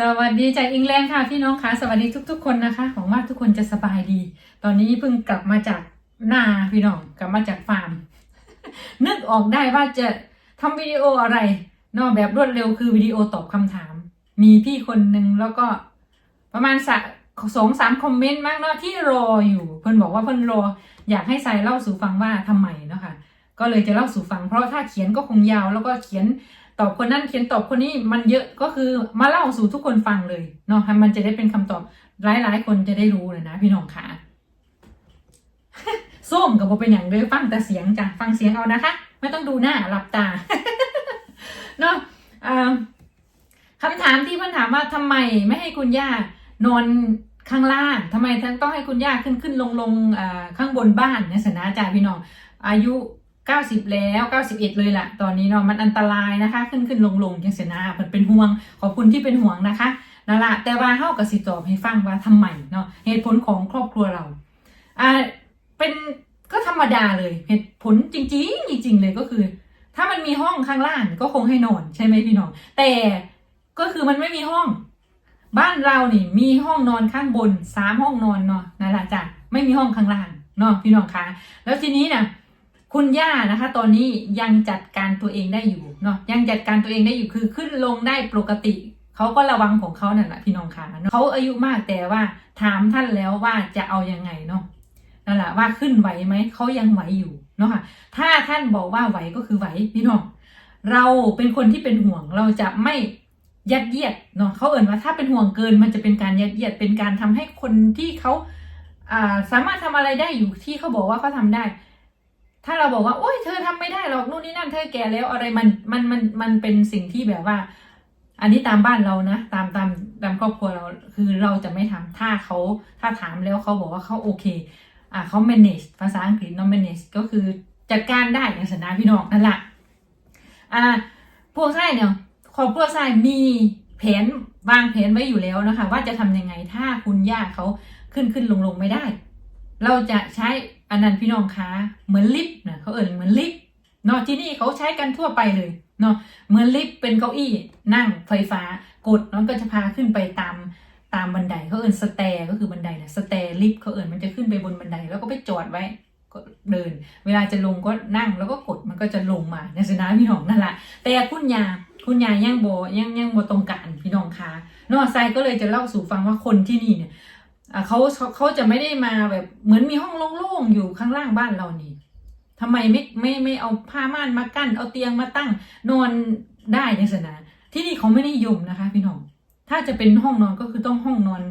สวัสดีจากอิงแลนด์ค่ะพี่น้องคะสวัสดีทุก ๆ คนนะคะหวังว่าทุกคนจะสบายดี ตอนนี้เพิ่งกลับมาจากนาพี่น้องกลับมาจากฟาร์ม นึกออกได้ว่าจะทำวิดีโออะไรนอกแบบรวดเร็วคือวิดีโอตอบคำถาม มีพี่คนหนึ่งแล้วก็ประมาณสะสองสามคอมเมนต์มากเนาะที่รออยู่ เพิ่นบอกว่าเพิ่นรอ อยากให้ใส่เล่าสู่ฟังว่าทำไมเนาะค่ะก็เลยจะเล่าสู่ฟัง เพราะถ้าเขียนก็คงยาวแล้วก็เขียน ตอบคนนั้นเขียนตอบคนนี้มันเยอะก็คือมาเล่าสู่ทุกคนฟังเลยเนาะมันจะได้เป็นคำตอบหลายๆ คนจะได้รู้เลยนะพี่น้องค่ะส้มกับโบเป็นอย่างเลยฟังแต่เสียงจ้ะฟังเสียงเอานะคะ ไม่ต้องดูหน้าหลับตาเนาะคำถามที่เพื่อนถามว่าทำไมไม่ให้คุณย่านอนข้างล่างทำไมต้องให้คุณย่าขึ้นขึ้นลงลงข้างบนบ้านเนี่ยสนะจ้าพี่น้องอายุ 90 แล้ว 91 เลยล่ะ ตอนนี้เนาะมันอันตรายนะคะ ขึ้นขึ้นลงลงจังเสียนะเพิ่นเป็นห่วง ขอบคุณที่เป็นห่วงนะคะนั่นละแต่ว่าเฮากับสิตอบให้ฟังว่าทำไมเนาะเหตุผลของครอบครัวเราอ่าเป็นก็ธรรมดาเลยเหตุผลจริงๆจริง ๆ เลยก็คือ ถ้ามันมีห้องข้างล่างก็คงให้นอนใช่ไหมพี่น้อง แต่ก็คือมันไม่มีห้อง บ้านเรานี่มีห้องนอนข้างบนสามห้องนอนเนาะนั่นแหละจ้ะไม่มีห้องข้างล่างเนาะพี่น้องคะแล้วทีนี้นะ คุณย่านะคะ ตอนนี้ยังจัดการตัวเองได้อยู่เนาะยังจัดการตัวเองได้อยู่คือขึ้นลงได้ปกติเขาก็ระวังของเขานั่นแหละพี่น้องคะเนาะเขาอายุมากแต่ว่าถามท่านแล้วว่าจะเอายังไงเนาะนั่นแหละว่าขึ้นไหวไหมเขายังไหวอยู่เนาะค่ะถ้าท่านบอกว่าไหวก็คือไหวพี่น้องเราเป็นคนที่เป็นห่วงเราจะไม่ยัดเยียดเนาะเขาเอ่นว่าถ้าเป็นห่วงเกินมันจะเป็นการยัดเยียดเป็นการทำให้คนที่เขาอ่าสามารถทำอะไรได้อยู่ที่เขาบอกว่าเขาทำได้ ถ้าเราบอกว่าโอ๊ยเธอทำไม่ได้หรอกนู่นนี่นั่นเธอแก่แล้วอะไรมันมันมันมันเป็นสิ่งที่แบบว่า อันนี้ตามบ้านเรานะตามตามตามครอบครัวเราคือเราจะไม่ทำถ้าเขาถ้าถามแล้วเขาบอกว่าเขาโอเคอ่าเขา manage ภาษาอังกฤษเนาะ manage ก็คือจัดการได้อย่างสนาพี่น้องนั่นแหละอ่าพวกไส้เนี่ยครอบครัวไส้มีแผนวางแผนไว้อยู่แล้วนะคะ ว่าจะทำยังไงถ้าคุณย่าเขาขึ้นขึ้นลงลงไม่ได้ เราจะใช้ อันนั้นพี่น้องคะเหมือนลิฟต์นะเขาเอ่ยเหมือนลิฟต์เนาะที่นี่เขาใช้กันทั่วไปเลยเนาะเหมือนลิฟต์เป็นเก้าอี้นั่งไฟฟ้ากดแล้วก็จะพาขึ้นไปตามตามบันไดเขาเอ่ยสแตร์ก็คือบันไดนะสแตร์ลิฟต์เขาเอ่ยมันจะขึ้นไปบนบันไดแล้วก็ไปจอดไว้ก็เดิน เวลาจะลงก็นั่งแล้วก็กดมันก็จะลงมาในสนามพี่น้องนั่นแหละแต่คุณยาคุณยายังโบยังยังโบตรงกันพี่น้องคะนอไซก็เลยจะเล่าสู่ฟังว่าคนที่นี่เนี่ย เขาเขาเขาจะไม่ได้มาแบบเหมือนมีห้องโล่งๆอยู่ข้างล่างบ้านเรานี่ทำไมไม่ไม่ไม่เอาผ้าม่านมากั้น เอาเตียงมาตั้งนอนได้ยังสนะที่นี่เขาไม่นิยมนะคะ พี่น้อง ถ้าจะเป็นห้องนอนก็คือต้องห้องนอน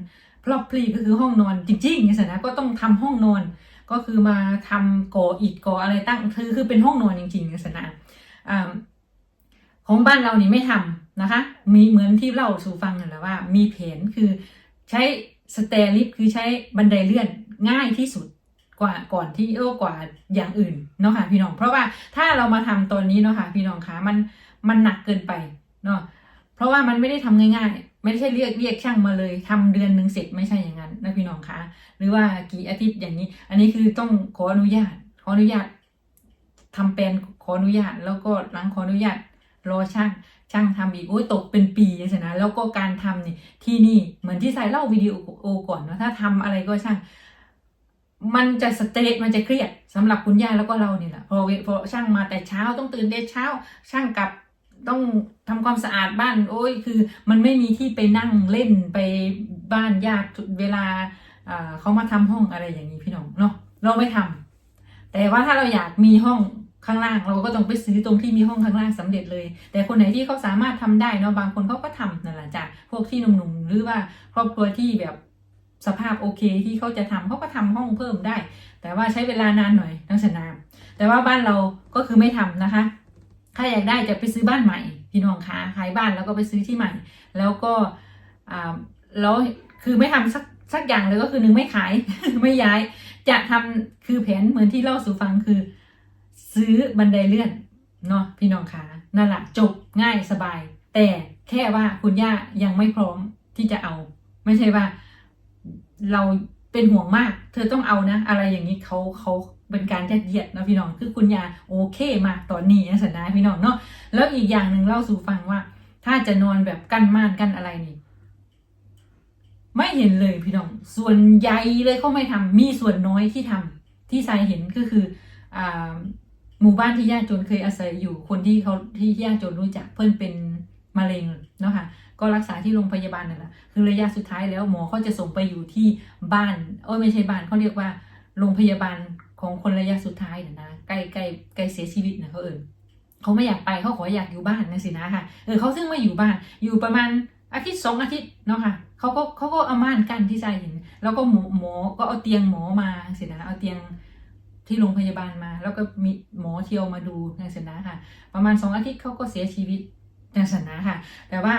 พลอพลีก็คือห้องนอนจริงๆยังสนะก็ต้องทำห้องนอน ก็คือมาทำก่ออิฐก่ออะไรตั้งคือคือเป็นห้องนอนจริงๆลักษณะอ่าของบ้านเรานี่ไม่ทำนะคะ มีเหมือนที่เล่าสู่ฟังนั่นและว่า มีแผนคือใช้ สเตร์ลิฟต์คือใช้บันไดเลื่อนง่ายที่สุดกว่าก่อนที่เออกว่าอย่างอื่นเนาะค่ะพี่น้อง เพราะว่าถ้าเรามาทำตอนนี้เนาะค่ะพี่น้องคะมันมันหนักเกินไปเนาะเพราะว่ามันไม่ได้ทำง่ายๆ ไม่ใช่เรียกเรียกช่างมาเลยทำเดือนหนึ่งเสร็จไม่ใช่อย่างนั้นนะพี่น้องคะหรือว่ากี่อาทิตย์อย่างนี้ อันนี้คือต้องขออนุญาตขออนุญาตทำแปลนขออนุญาตแล้วก็หลังขออนุญาตรอช่าง ช่างทำอีกโอ้ยตกเป็นปีใช่ไหมแล้วก็การทำนี่ที่นี่เหมือนที่ใส่เล่าวิดีโอก่อนเนาะถ้าทำอะไรก็ช่าง มันจะสเตรสมันจะเครียดสำหรับคุณย่าแล้วก็เราเนี่ยแหละพอเวพอช่างมาแต่เช้าต้องตื่นแต่เช้า ช่างกลับต้องทำความสะอาดบ้าน โอ้ยคือ มันไม่มีที่ไปนั่งเล่นไปบ้านญาติเวลาอ่าเขามาทำห้องอะไรอย่างนี้พี่น้องเนาะเราไม่ทำแต่ว่าถ้าเราอยากมีห้อง ข้างล่างเราก็ต้องไปซื้อตรงที่มีห้องข้างล่างสำเร็จเลย แต่คนไหนที่เขาสามารถทำได้เนาะบางคนเขาก็ทำนั่นแหละจ้ะพวกที่หนุ่มๆหรือว่าครอบครัวที่แบบสภาพโอเคที่เขาจะทำเขาก็ทำห้องเพิ่มได้ แต่ว่าใช้เวลานานหน่อยทั้งสนามแต่ว่าบ้านเราก็คือไม่ทำนะคะ ถ้าอยากได้จะไปซื้อบ้านใหม่ พี่น้องคะขายบ้านแล้วก็ไปซื้อที่ใหม่ แล้วก็อ่าแล้วคือไม่ทำสักสักอย่างเลยก็คือหนึ่งไม่ขายไม่ย้าย จะทำคือแผนเหมือนที่เล่าสู่ฟังคือ ซื้อบันไดเลื่อนเนาะพี่น้องคะนั่นแหละจบง่ายสบาย แต่แค่ว่าคุณย่ายังไม่พร้อมที่จะเอา ไม่ใช่ว่า เราเป็นห่วงมาก เธอต้องเอานะ อะไรอย่างนี้เขาเขาเป็นการยัดเยียดนะพี่น้องคือคุณยาโอเคมากตอนนี้นะสันนะพี่น้องเนาะแล้วอีกอย่างหนึ่งเล่าสู่ฟังว่า ถ้าจะนอนแบบกั้นม่านกั้นอะไรนี่ไม่เห็นเลยพี่น้อง ส่วนใหญ่เลยเขาไม่ทำมีส่วนน้อยที่ทำที่ทรายเห็นก็คืออ่า หมู่บ้านที่ยากจนเคยอาศัยอยู่คนที่เขาที่ยากจนรู้จักเพื่อนเป็นมะเร็งเนาะค่ะก็รักษาที่โรงพยาบาลนั่นแหละคือระยะสุดท้ายแล้วหมอเขาจะส่งไปอยู่ที่บ้านโอ้ไม่ใช่บ้านเขาเรียกว่าโรงพยาบาลของคนระยะสุดท้ายน่ะนะใกล้ใกล้ใกล้เสียชีวิตนะเขาเอิญเขาไม่อยากไปเขาขออยากอยู่บ้านนะสินะค่ะเออเขาซึ่งไม่อยู่บ้านอยู่ประมาณอาทิตย์สองอาทิตย์เนาะค่ะเขาก็เขาก็เอาม่านกั้นที่ใจเห็น แล้วก็หมอหมอก็เอาเตียงหมอมาเสร็จนะเอาเตียง ที่โรงพยาบาลมา แล้วก็มีหมอเที่ยวมาดูในสนะค่ะ ประมาณสองอาทิตย์เขาก็เสียชีวิตในสนะค่ะ แต่ว่า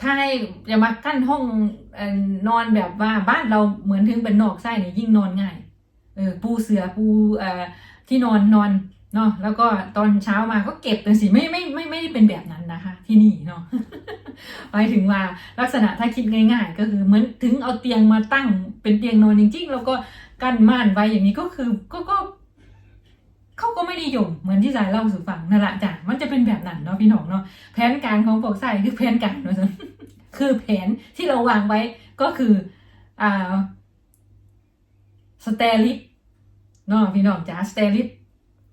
ถ้าให้จะมากั้นห้องนอนแบบว่าบ้านเราเหมือนถึงเป็นนอกไส้เนี่ยยิ่งนอนง่ายเออปูเสือปูเอ่อที่นอนนอนเนาะแล้วก็ตอนเช้ามาก็เก็บแต่สิไม่ไม่ไม่ไม่ได้เป็นแบบนั้นนะคะ ที่นี่เนาะหมายถึงว่าลักษณะถ้าคิดง่าย ๆ ก็คือเหมือนถึงเอาเตียงมาตั้งเป็นเตียงนอนจริง ๆ แล้วก็ กั้นม่านไว้อย่างนี้ก็คือก็ก็เขาก็ไม่นิยมเหมือนที่สายเล่าสู่ฟังนั่นแหละจ้ะมันจะเป็นแบบนั้นเนาะพี่น้องเนาะแผนการของพวกสายคือแผนการเนาะคือแผนที่เราวางไว้ก็คืออ่าสเตลิปเนาะพี่น้องจ๋าสเตลิป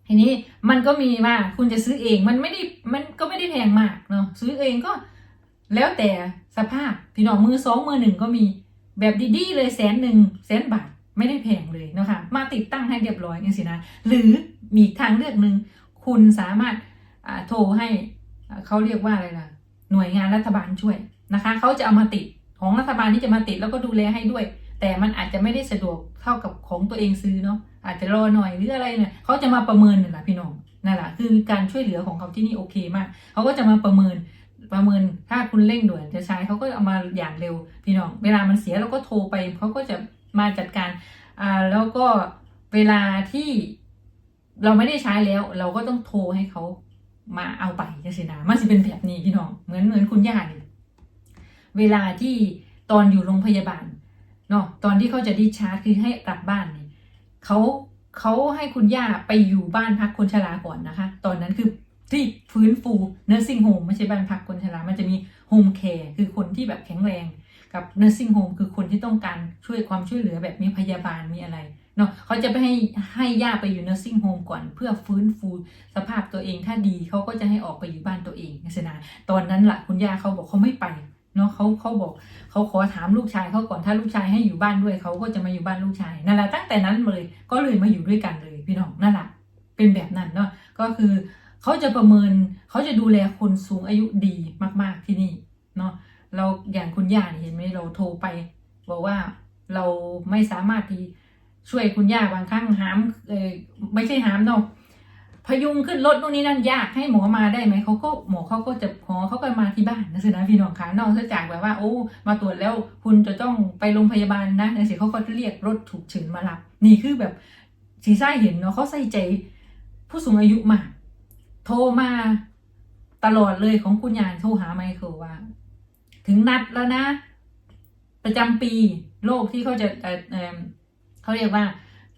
ทีนี้มันก็มีว่าคุณจะซื้อเองมันไม่ได้มันก็ไม่ได้แพงมากเนาะซื้อเองก็แล้วแต่สภาพพี่น้องมือสองมือหนึ่งก็มีแบบดีๆเลยแสนหนึ่งแสนบาท ไม่ได้แพงเลยนะคะมาติดตั้งให้เรียบร้อยอย่างสินะหรือมีทางเลือกหนึ่งคุณสามารถโทรให้เขาเรียกว่าอะไรล่ะหน่วยงานรัฐบาลช่วยนะคะเขาจะเอามาติดของรัฐบาลที่จะมาติดแล้วก็ดูแลให้ด้วย แต่มันอาจจะไม่ได้สะดวกเท่ากับของตัวเองซื้อเนาะอาจจะรอหน่อยหรืออะไรเนี่ยเขาจะมาประเมินนั่แหละพี่น้องนั่นแหละคือการช่วยเหลือของเขาที่นี่โอเคมากเขาก็จะมาประเมินประเมินถ้าคุณเร่งด่วนจะใช้เขาก็เอามาอย่างเร็วพี่น้อง เวลามันเสียเราก็โทรไปเขาก็จะ มาจัดการอ่าแล้วก็เวลาที่เราไม่ได้ใช้แล้ว เราก็ต้องโทรให้เขามาเอาไปจะสินะมันจะเป็นแบบนี้พี่น้องเหมือนเหมือนคุณย่าเนี่ยเวลาที่ตอนอยู่โรงพยาบาลเนาะตอนที่เขาจะดิชาร์จคือให้กลับบ้านเนี่ยเขาเขาให้คุณย่าไปอยู่บ้านพักคนชราก่อนนะคะ ตอนนั้นคือที่ฟื้นฟู nursing home ไม่ใช่บ้านพักคนชรา มันจะมี home care คือคนที่แบบแข็งแรง กับ nursing home คือคนที่ต้องการช่วยความช่วยเหลือแบบมีพยาบาลมีอะไรเนาะเขาจะไปให้ให้ย่าไปอยู่ nursing home ก่อนเพื่อฟื้นฟูสภาพตัวเองถ้าดีเขาก็จะให้ออกไปอยู่บ้านตัวเองนะสนะตอนนั้นละ่ะคุณย่าเขาบอกเขาไม่ไปเนาะเขาเขาบอกเขาขอถามลูกชายเขาก่อนถ้าลูกชายให้อยู่บ้านด้วยเขาก็จะมาอยู่บ้านลูกชายนั่นแหละตั้งแต่นั้นเลยก็เลยมาอยู่ด้วยกันเลยพี่น้องนั่นแหละเป็นแบบนั้นเนาะก็คือเขาจะประเมินเขาจะดูแลคนสูงอายุดีมาก ๆที่นี่เนาะ เราอย่างคุณย่าเห็นไหมเราโทรไป บอกว่าเราไม่สามารถที่ช่วยคุณย่าบางครั้งหามเออไม่ใช่หามเนาะพยุงขึ้นรถนู่นนี่นั่นยากให้หมอมาได้ไหมเขาก็หมอเขาก็จะหมอเขาก็มาที่บ้านนะสินะพี่น้องคะนอกจากแบบว่าโอ้มาตรวจแล้วคุณจะต้องไปโรงพยาบาลนะในสิเขาก็เรียกรถถูกเฉินมารับ นี่คือแบบสีไส้เห็นเนาะเขาใส่ใจ ผู้สูงอายุมากโทรมาตลอดเลยของคุณยายโทรหาไมเคิลว่า ถึงนัดแล้วนะ ประจำปีโรคที่เขาจะเอ่อเขาเรียกว่า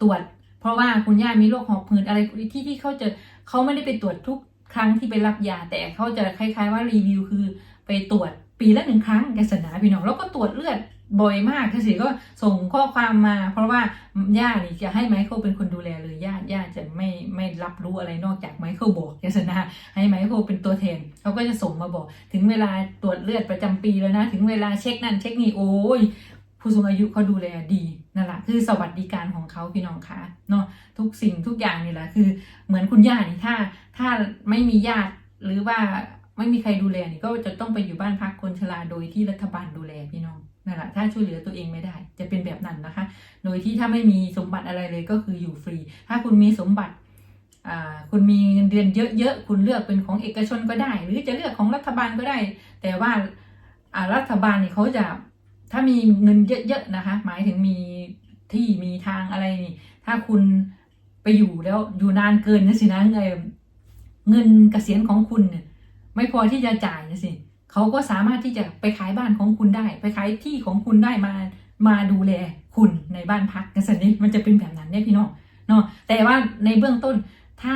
ตรวจ เพราะว่าคุณย่ามีโรคหอบหืดอะไรที่ที่เขาจะเขาไม่ได้ไปตรวจทุกครั้งที่ไปรับยาแต่เขาจะคล้าย ๆ ว่ารีวิวคือไปตรวจปีละหนึ่งครั้งแกสนาพี่น้องแล้วก็ตรวจเลือด บ่อยมากทีสิก็ส่งข้อความมา เพราะว่าย่านี่จะให้ไมเคิลเป็นคนดูแลเลยย่าย่าจะไม่ไม่รับรู้อะไรนอกจากไมเคิลบอกแกสนาให้ไมเคิลเป็นตัวแทนเขาก็จะส่งมาบอก ถึงเวลาตรวจเลือดประจำปีแล้วนะ ถึงเวลาเช็คนั่นเช็คนี่โอ้ยผู้สูงอายุเขาดูแลดีนั่นแหละคือสวัสดิการของเขาพี่น้องคะเนาะทุกสิ่งทุกอย่างนี่แหละคือเหมือนคุณย่านี่ถ้าถ้าไม่มีญาติหรือว่าไม่มีใครดูแลนี่ก็จะต้องไปอยู่บ้านพักคนชราโดยที่รัฐบาลดูแลพี่น้อง นั่นแหละถ้าช่วยเหลือตัวเองไม่ได้ จะเป็นแบบนั้นนะคะ โดยที่ถ้าไม่มีสมบัติอะไรเลยก็คืออยู่ฟรี ถ้าคุณมีสมบัติคุณมีเงินเดือนเยอะๆ คุณเลือกเป็นของเอกชนก็ได้ หรือจะเลือกของรัฐบาลก็ได้ แต่ว่าอ่ารัฐบาลเนี่ยเขาจะถ้ามีเงินเยอะๆนะคะ หมายถึงมีที่มีทางอะไรนี่ ถ้าคุณไปอยู่แล้วอยู่นานเกินนะสินะเงินเงินเกษียณของคุณเนี่ยไม่พอที่จะจ่ายนะสิ เขาก็สามารถที่จะไปขายบ้านของคุณได้ ไปขายที่ของคุณได้มามาดูแลคุณในบ้านพักกันสินี่มันจะเป็นแบบนั้นเนี่ยพี่น้องเนาะแต่ว่าในเบื้องต้นถ้า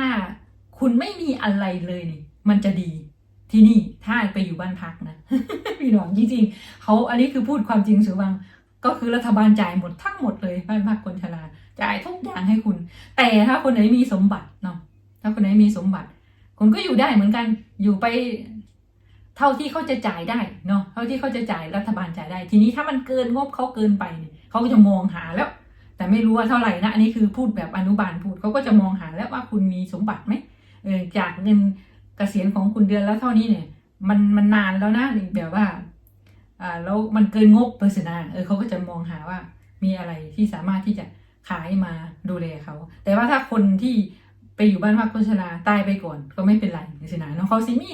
คุณไม่มีอะไรเลยนี่ มันจะดีที่นี่ถ้าไปอยู่บ้านพักนะพี่น้องจริงๆเขาอันนี้คือพูดความจริงสือวังก็คือรัฐบาลจ่ายหมดทั้งหมดเลยบ้านพักคนชราจ่ายทุกอย่างให้คุณ แต่ถ้าคนไหนมีสมบัติเนาะถ้าคนไหนมีสมบัติ คุณก็อยู่ได้เหมือนกันอยู่ไป เท่าที่เขาจะจ่ายได้เนาะเท่าที่เขาจะจ่ายรัฐบาลจ่ายได้ ทีนี้ถ้ามันเกินงบเขาเกินไปเนี่ยเขาก็จะมองหาแล้ว แต่ไม่รู้ว่าเท่าไหร่นะอันนี้คือพูดแบบอนุบาลพูดเขาก็จะมองหาแล้วว่าคุณมีสมบัติไหมเออจากเงินเกษียณของคุณเดือนแล้วเท่านี้เนี่ยมันมันนานแล้วนะแบบว่าอ่าแล้วมันเกินงบเปอร์เซ็นต์เออเขาก็จะมองหาว่ามีอะไรที่สามารถที่จะขายมาดูแลเขา แต่ว่าถ้าคนที่ไปอยู่บ้านพักคนชราตายไปก่อนก็ไม่เป็นไรนี่สินะเนาะเขาสิมี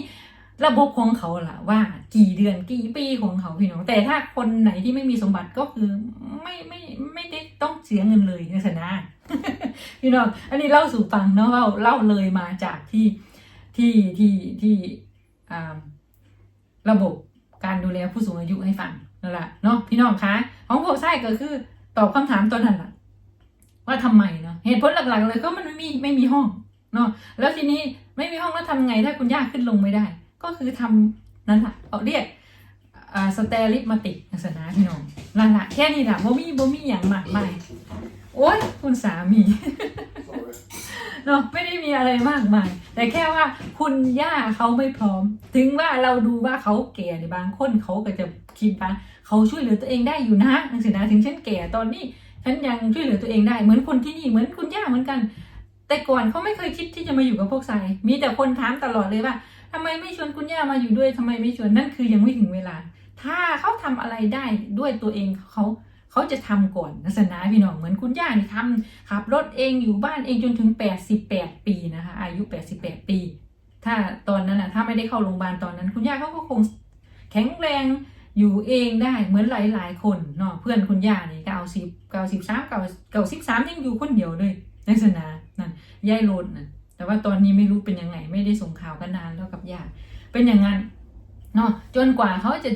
ระบบของเขาล่ะว่ากี่เดือนกี่ปีของเขาพี่น้อง แต่ถ้าคนไหนที่ไม่มีสมบัติก็คือไม่ไม่ไม่ได้ต้องเสียเงินเลยนี่สินะพี่น้องอันนี้เล่าสู่ฟังเนาะว่าเล่าเลยมาจากที่ที่ที่ที่ระบบการดูแลผู้สูงอายุให้ฟังนั่นแหละเนาะพี่น้องคะของผมไส้ก็คือตอบคำถามตัวนั้นแหละว่าทำไมเนาะเหตุผลหลักๆเลยก็มันไม่มีไม่มีห้องเนาะแล้วทีนี้ไม่มีห้องแล้วทำไงถ้าคุณย่าขึ้นลงไม่ได้ ก็คือทำนั่นแหละเอาเรียกสเตอริมาติกศาสนาพี่น้องนั่นแหละแค่นี้แหละบ่มีบ่มีอย่างมากมายโอ้ยคุณสามีเนาะไม่ได้มีอะไรมากมาย แต่แค่ว่าคุณย่าเขาไม่พร้อม ถึงว่าเราดูว่าเขาแก่ในบางคนเขาก็จะคิดว่าเขาช่วยเหลือตัวเองได้อยู่นะนังสินะถึงฉันแก่ตอนนี้ฉันยังช่วยเหลือตัวเองได้เหมือนคนที่นี่เหมือนคุณย่าเหมือนกัน แต่ก่อนเขาไม่เคยคิดที่จะมาอยู่กับพวกทรายมีแต่คนถามตลอดเลยว่า ทำไมไม่ชวนคุณย่ามาอยู่ด้วยทำไมไม่ชวนนั่นคือยังไม่ถึงเวลา ถ้าเขาทำอะไรได้ด้วยตัวเองเขาเขาจะทำก่อนนะสนะพี่น้องเหมือนคุณย่านี่ทำขับรถเองอยู่บ้านเองจนถึง 88 ปีนะคะอายุ 88 ปี ถ้าตอนนั้นนะถ้าไม่ได้เข้าโรงพยาบาลตอนนั้น คุณย่าเขาก็คงแข็งแรงอยู่เองได้เหมือนหลาย ๆ คนเนาะเพื่อนคุณย่านี่เก้าสิบเก้าสิบสามเก้าเก้าสิบสามยังอยู่คนเดียวเลยในสนานั่นยายโรดนะ แต่ว่าตอนนี้ไม่รู้เป็นยังไง ไม่ได้ส่งข่าวกันนานแล้วกับย่าเป็นอย่างนั้นเนาะจนกว่าเขาจะ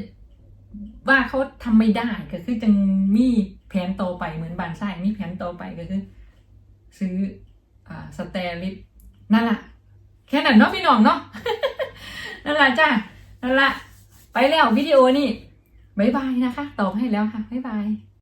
ว่าเขาทำไม่ได้ก็คือจังมีแผนโตไปเหมือนบานไส้มีแผนโตไปก็คือ ซื้ออสเตอริสนั่นแหละแค่นั้นเนาะพี่น้องเนาะนั่นแหละจ้านั่นแหละไปแล้ววิดีโอนี่บายบายนะคะ ตอบให้แล้วค่ะบายบาย